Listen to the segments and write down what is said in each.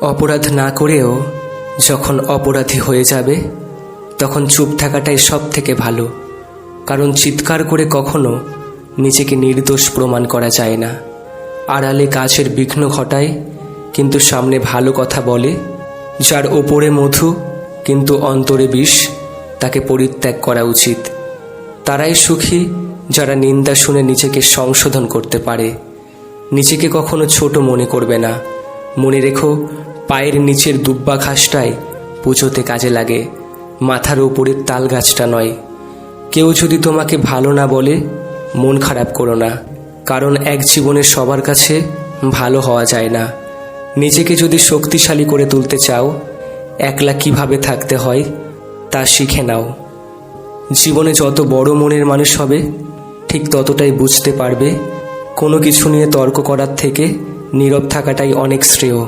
অপরাধ না করেও যখন অপরাধী হয়ে যাবে, তখন চুপ থাকাটাই সব থেকে ভালো। কারণ চিৎকার করে কখনো নিজেকে নির্দোষ প্রমাণ করা যায় না। আড়ালে কাজের বিঘ্ন ঘটায়, কিন্তু সামনে ভালো কথা বলে, যার ওপরে মধু, কিন্তু অন্তরে বিষ, তাকে পরিত্যাগ করা উচিত। তারাই সুখী যারা নিন্দা শুনে নিজেকে সংশোধন করতে পারে। নিজেকে কখনো ছোট মনে করবে না। মনে রেখো, পায়ের নিচের দুব্বা ঘাসটাই পুজোতে কাজে লাগে, মাথার উপরের তাল গাছটা নয়। কেউ যদি তোমাকে ভালো না বলে, মন খারাপ করো না, কারণ এক জীবনে সবার কাছে ভালো হওয়া যায় না। নিজেকে যদি শক্তিশালী করে তুলতে চাও, একলা কীভাবে থাকতে হয়, তা শিখে নাও। জীবনে যত বড় মনের মানুষ হবে, ঠিক ততটাই বুঝতে পারবে, কোনো কিছু নিয়ে তর্ক করার থেকে নীরব থাকাটাই অনেক শ্রেয়।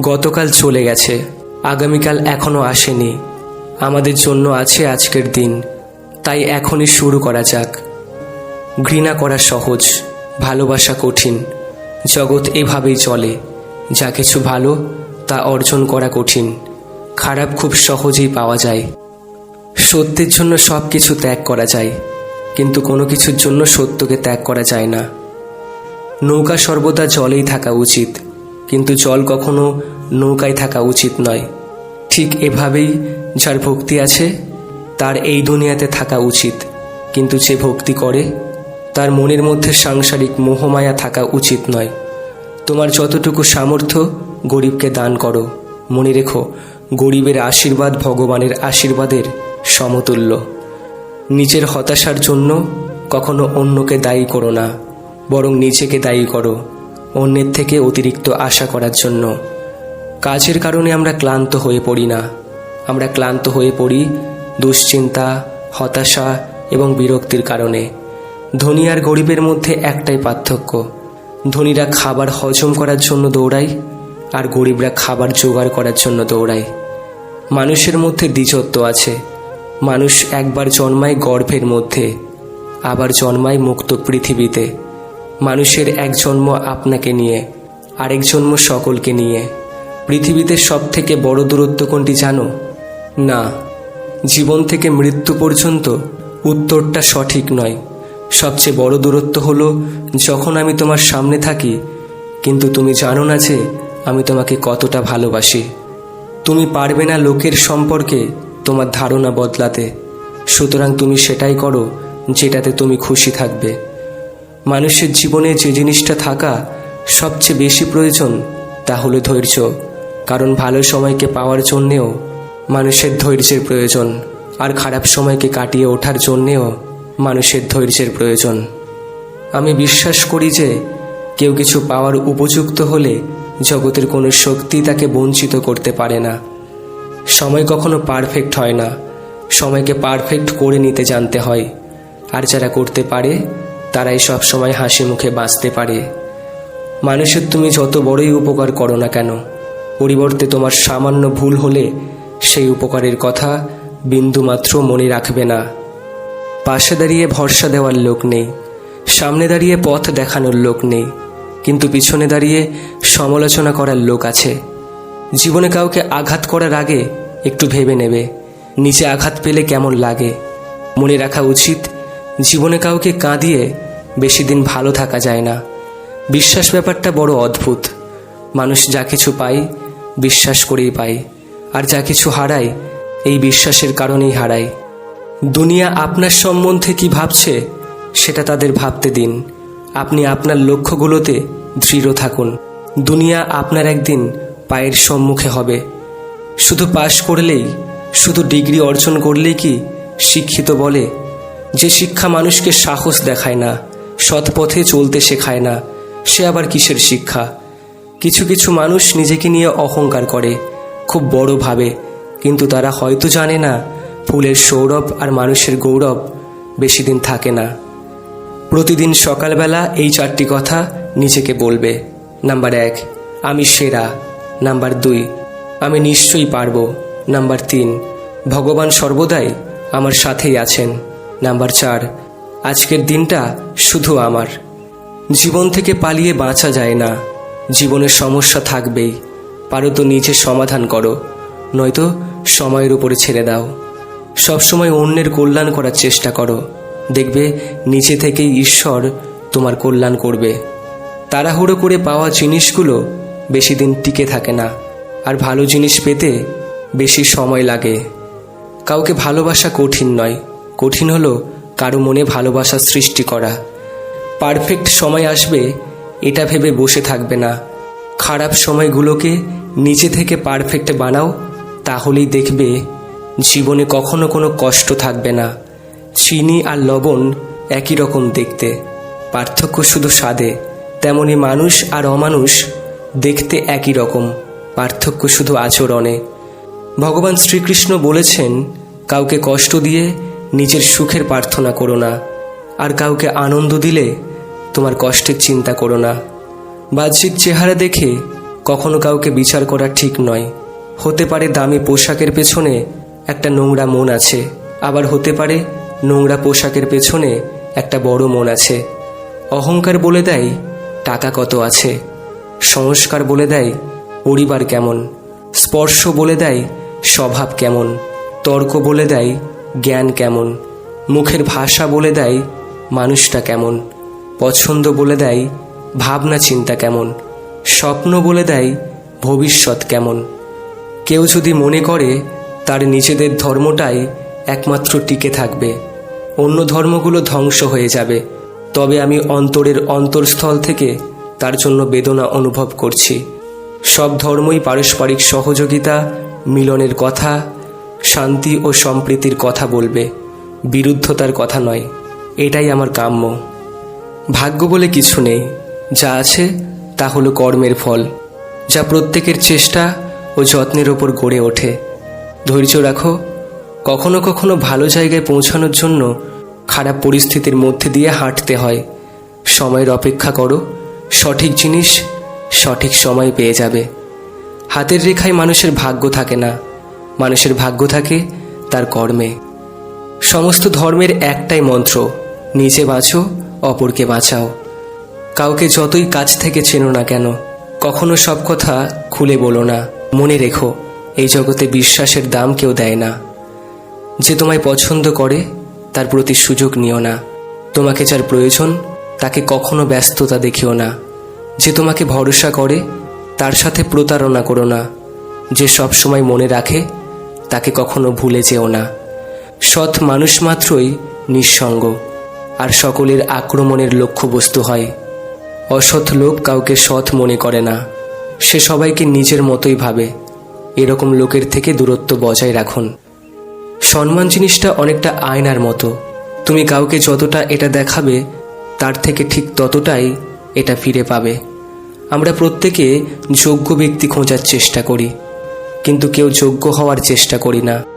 গতকাল চলে গেছে, আগামীকাল এখনও আসেনি। আমাদের জন্য আছে আজকের দিন, তাই এখনই শুরু করা যাক। ঘৃণা করা সহজ, ভালোবাসা কঠিন, জগৎ এভাবেই চলে, যা কিছু ভালো, তা অর্জন করা কঠিন, খারাপ খুব সহজেই পাওয়া যায়। সত্যের জন্য সব কিছু ত্যাগ করা যায়, কিন্তু কোনো কিছুর জন্য সত্যকে ত্যাগ করা যায় না। নৌকা সর্বদা জলেই থাকা উচিত, কিন্তু জল কখনো নৌকায় থাকা উচিত নয়। ঠিক এভাবেই যার ভক্তি আছে, তার এই দুনিয়াতে থাকা উচিত, কিন্তু যে ভক্তি করে, তার মনের মধ্যে সাংসারিক মোহমায়া থাকা উচিত নয়। তোমার যতটুকু সামর্থ্য গরিবকে দান করো। মনে রেখো, গরিবের আশীর্বাদ ভগবানের আশীর্বাদের সমতুল্য। নিজের হতাশার জন্য কখনো অন্যকে দায়ী করো না। বরং নিজেকে দায়ী করো, অন্যের থেকে অতিরিক্ত আশা করার জন্য। কাজের কারণে আমরা ক্লান্ত হয়ে পড়ি না। আমরা ক্লান্ত হয়ে পড়ি দুশ্চিন্তা, হতাশা এবং বিরক্তির কারণে। ধনী আর গরিবের মধ্যে একটাই পার্থক্য। ধনীরা খাবার হজম করার জন্য দৌড়ায় আর গরিবরা খাবার জোগাড় করার জন্য দৌড়ায়। মানুষের মধ্যে দ্বিজত্ব আছে। মানুষ একবার জন্মায় গর্ভের মধ্যে, আবার জন্মায় মুক্ত পৃথিবীতে। মানুষের এক জন্ম আপনাকে নিয়ে, আরেক জন্ম সকলকে নিয়ে। পৃথিবীতে সব থেকে বড় দূরত্ব কোনটি জানো? না, জীবন থেকে মৃত্যু পর্যন্ত উত্তরটা সঠিক নয়। সবচেয়ে বড় দূরত্ব হলো যখন আমি তোমার সামনে থাকি, কিন্তু তুমি জানো না যে আমি তোমাকে কতটা ভালোবাসি। তুমি পারবে না লোকের সম্পর্কে তোমার ধারণা বদলাতে। সুতরাং তুমি সেটাই করো যেটাতে তুমি খুশি থাকবে। মানুষের জীবনে যে জিনিসটা থাকা সবচেয়ে বেশি প্রয়োজন, তা হলো ধৈর্য। কারণ ভালো সময়কে পাওয়ার জন্যেও মানুষের ধৈর্যের প্রয়োজন, আর খারাপ সময়কে কাটিয়ে ওঠার জন্যেও মানুষের ধৈর্যের প্রয়োজন। আমি বিশ্বাস করি যে কেউ কিছু পাওয়ার উপযুক্ত হলে জগতের কোনো শক্তি তাকে বঞ্চিত করতে পারে না। সময় কখনো পারফেক্ট হয় না। সময়কে পারফেক্ট করে নিতে জানতে হয়। আর যারা করতে পারে তারাই সব সময় হাসি মুখে বাঁচতে পারে। মানুষের তুমি যত বড়ই উপকার করো না কেন, পরিবর্তে তোমার সামান্য ভুল হলে সেই উপকারের কথা বিন্দুমাত্র মনে রাখবে না। পাশে দাঁড়িয়ে ভরসা দেওয়ার লোক নেই, সামনে দাঁড়িয়ে পথ দেখানোর লোক নেই, কিন্তু পিছনে দাঁড়িয়ে সমালোচনা করার লোক আছে। জীবনে কাউকে আঘাত করার আগে একটু ভেবে নেবে, নিচে আঘাত পেলে কেমন লাগে। মনে রাখা উচিত, জীবনে কাউকে কাঁদিয়ে বেশি দিন ভালো থাকা যায় না। বিশ্বাস ব্যাপারটা বড় অদ্ভুত। মানুষ যা কিছু পায়, বিশ্বাস করেই পায়। আর যা কিছু হারায়, এই বিশ্বাসের কারণেই হারায়। দুনিয়া আপনার সম্বন্ধে কি ভাবছে, সেটা তাদের ভাবতে দিন। আপনি আপনার লক্ষ্যগুলোতে দৃঢ় থাকুন। দুনিয়া আপনার একদিন পায়ের সম্মুখে হবে। শুধু পাশ করলেই, শুধু ডিগ্রি অর্জন করলেই কি শিক্ষিত বলে? যে শিক্ষা মানুষকে সাহস দেখায় না। সৎ পথে চলতে শেখায় না, সে আবার কিসের শিক্ষা? কিছু কিছু মানুষ নিজেকে নিয়ে অহংকার করে, খুব বড় ভাবে, কিন্তু তারা হয়তো জানে না, ফুলের সৌরভ আর মানুষের গৌরব বেশি দিন থাকে না। প্রতিদিন সকালবেলা এই চারটি কথা নিজেকে বলবে। নাম্বার এক, আমি সেরা। নাম্বার দুই, আমি নিশ্চয়ই পারব। নাম্বার তিন, ভগবান সর্বদাই আমার সাথেই আছেন। নাম্বার চার আজকের দিনটা শুধু আমার। জীবন থেকে পালিয়ে বাঁচা যায় না। জীবনের সমস্যা থাকবেই। পারো তো নিজে সমাধান করো, নয়তো সময়ের উপরে ছেড়ে দাও। সবসময় অন্যের কল্যাণ করার চেষ্টা করো। দেখবে নিচে থেকেই ঈশ্বর তোমার কল্যাণ করবে। তাড়াহুড়ো করে পাওয়া জিনিসগুলো বেশি দিন টিকে থাকে না, আর ভালো জিনিস পেতে বেশি সময় লাগে। কাউকে ভালোবাসা কঠিন নয়। কঠিন হলো কারও মনে ভালোবাসা সৃষ্টি করা। পারফেক্ট সময় আসবে, এটা ভেবে বসে থাকবে না। খারাপ সময়গুলোকে নিচে থেকে পারফেক্ট বানাও, তাহলেই দেখবে জীবনে কখনো কোনো কষ্ট থাকবে না। চিনি আর লবণ একই রকম দেখতে। পার্থক্য শুধু স্বাদে, তেমনি মানুষ আর অমানুষ দেখতে একই রকম। পার্থক্য শুধু আচরণে। ভগবান শ্রীকৃষ্ণ বলেছেন, কাউকে কষ্ট দিয়ে নিজের সুখের প্রার্থনা করো না। আর কাউকে আনন্দ দিলে তোমার কষ্টের চিন্তা করো না। বাহ্যিক চেহারা দেখে কখনো কাউকে বিচার করা ঠিক নয়। হতে পারে দামি পোশাকের পেছনে একটা নোংরা মন আছে। আবার হতে পারে নোংরা পোশাকের পেছনে একটা বড় মন আছে। অহংকার বলে দেয় টাকা কত আছে। সংস্কার বলে দেয় পরিবার কেমন। স্পর্শ বলে দেয় স্বভাব কেমন। তর্ক বলে দেয় জ্ঞান কেমন? মুখের ভাষা বলে দেয় মানুষটা কেমন? পছন্দ বলে দেয় ভাবনা চিন্তা কেমন? স্বপ্ন বলে দেয় ভবিষ্যৎ কেমন? কেউ যদি মনে করে তার নিজেদের ধর্মটাই একমাত্র টিকে থাকবে, অন্য ধর্মগুলো ধ্বংস হয়ে যাবে। তবে আমি অন্তরের অন্তরস্থল থেকে তার জন্য বেদনা অনুভব করছি। সব ধর্মই পারস্পরিক সহযোগিতা, মিলনের কথা শান্তি ও সম্প্রীতির কথা বলবে, বিরুদ্ধতার কথা নয়, এটাই আমার কাম্য। ভাগ্য বলে কিছু নেই, যা আছে তা হলো কর্মের ফল, যা প্রত্যেকের চেষ্টা ও যত্নের ওপর গড়ে ওঠে। ধৈর্য রাখো, কখনো কখনো ভালো জায়গায় পৌঁছানোর জন্য খারাপ পরিস্থিতির মধ্যে দিয়ে হাঁটতে হয়। সময়ের অপেক্ষা করো, সঠিক জিনিস সঠিক সময় পেয়ে যাবে। হাতের রেখায় মানুষের ভাগ্য থাকে না। মানুষের ভাগ্য থাকে, তার কর্মে। সমস্ত ধর্মের একটাই মন্ত্র, নিজে বাঁচো, অপরকে বাঁচাও। কাউকে যতই কাছ থেকে চেনো না কেন, কখনো সব কথা খুলে বলো না। মনে রেখো, এই জগতে বিশ্বাসের দাম কেউ দেয় না। যে তোমায় পছন্দ করে, তার প্রতি সুযোগ নিও না। তোমাকে যার প্রয়োজন, তাকে কখনো ব্যস্ততা দেখিও না। যে তোমাকে ভরসা করে, তার সাথে প্রতারণা করো না। যে সব সময় মনে রাখে তাকে কখনো ভুলে যেও না। সৎ মানুষ মাত্রই নিঃসঙ্গ, আর সকলের আক্রমণের লক্ষ্যবস্তু হয়। অসৎ লোক কাউকে সৎ মনে করে না। সে সবাইকে নিজের মতোই ভাবে। এরকম লোকের থেকে দূরত্ব বজায় রাখুন। সম্মান জিনিসটা অনেকটা আয়নার মতো। তুমি কাউকে যতটা এটা দেখাবে, তার থেকে ঠিক ততটাই এটা ফিরে পাবে। আমরা প্রত্যেকে যোগ্য ব্যক্তি খোঁজার চেষ্টা করি। কিন্তু কেউ যোগ্য হওয়ার চেষ্টা করি না।